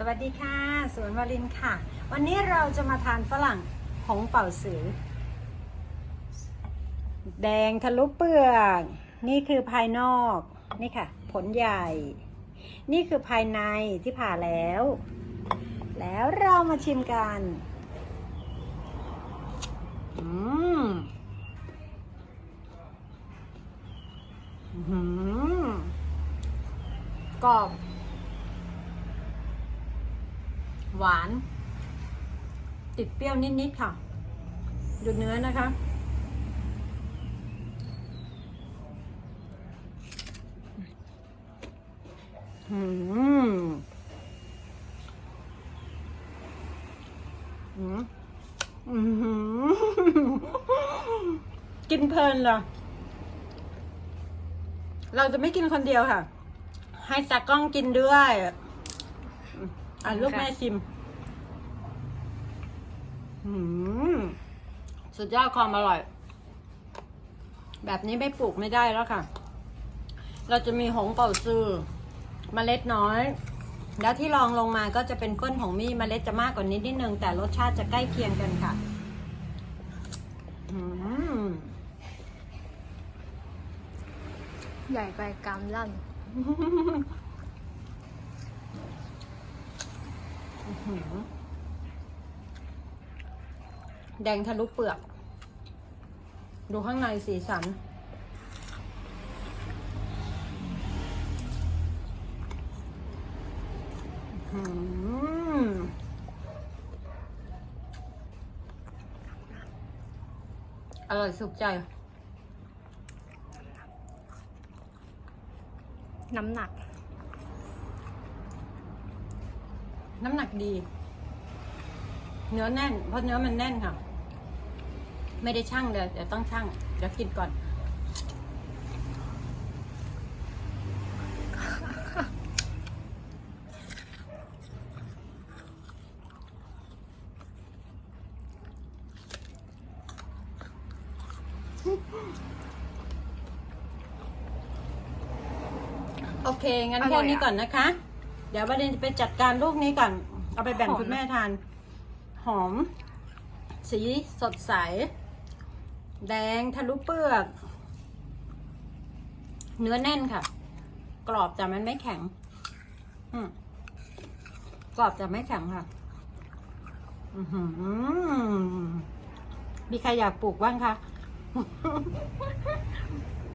สวัสดีค่ะ สวนวารินค่ะ วันนี้เราจะมาทานฝรั่งหงเป่าสือ แดงทะลุเปลือก นี่คือภายนอก นี่ค่ะ ผลใหญ่ นี่คือภายในที่ผ่าแล้ว แล้วเรามาชิมกัน อืมอื้อหือกรอบ หวาน ติดเปรี้ยวนิด ๆ ค่ะ ดูเนื้อนะคะ อืมอืมอืมกินเพลินเหรอเราจะไม่กินคนเดียวค่ะ ให้ตากล้องกินด้วย อืมอะลูกแม่ชิมอืมสุดยอดความอร่อย แบบนี้ไม่ปลูกไม่ได้แล้วค่ะ เราจะมีหงเป่าซือเมล็ดน้อย แล้วที่รองลงมาก็จะเป็นเฟิ่นของมี่เมล็ดจะมากกว่านี้นิดนึง แต่รสชาติจะใกล้เคียงกันค่ะอืมใหญ่ไปกามลั่น แดงทะลุเปลือก ดูข้างในสีสัน อืมอร่อยสุกใจ น้ำหนัก น้ำหนักดี เนื้อแน่น เพราะเนื้อมันแน่นค่ะ ไม่ได้ช่างเดี๋ยวเดี๋ยวต้องช่างเดี๋ยวกินก่อนโอเค งั้นอร่แค่อยนี้อะก่อนนะคะ เดี๋ยวประเด็นจะไปจัดการลูกนี้ก่อน เอาไปแบ่งหอมคุณแม่ทาน หอม สีสดใส แดงทะลุเปลือก เนื้อแน่นค่ะ กรอบแต่มันไม่แข็ง อืมกรอบแต่ไม่แข็งค่ะ อือหือมีใครอยากปลูกบ้างคะ